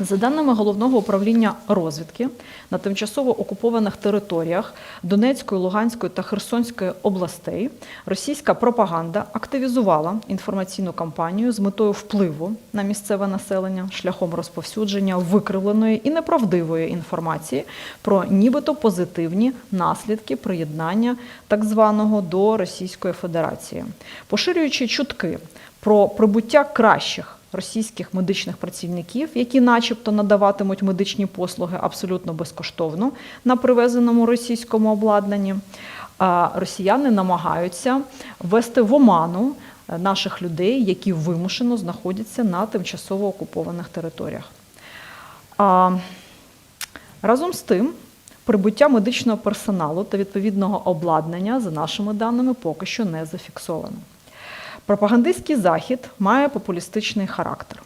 За даними головного управління розвідки на тимчасово окупованих територіях Донецької, Луганської та Херсонської областей російська пропаганда активізувала інформаційну кампанію з метою впливу на місцеве населення шляхом розповсюдження викривленої і неправдивої інформації про нібито позитивні наслідки приєднання так званого до Російської Федерації, поширюючи чутки про прибуття кращих російських медичних працівників, які, начебто, надаватимуть медичні послуги абсолютно безкоштовно на привезеному російському обладнанні. Росіяни намагаються ввести в оману е, наших людей, які вимушено знаходяться на тимчасово окупованих територіях. Разом з тим, прибуття медичного персоналу та відповідного обладнання, за нашими даними, поки що не зафіксовано. Пропагандистський захід має популістичний характер.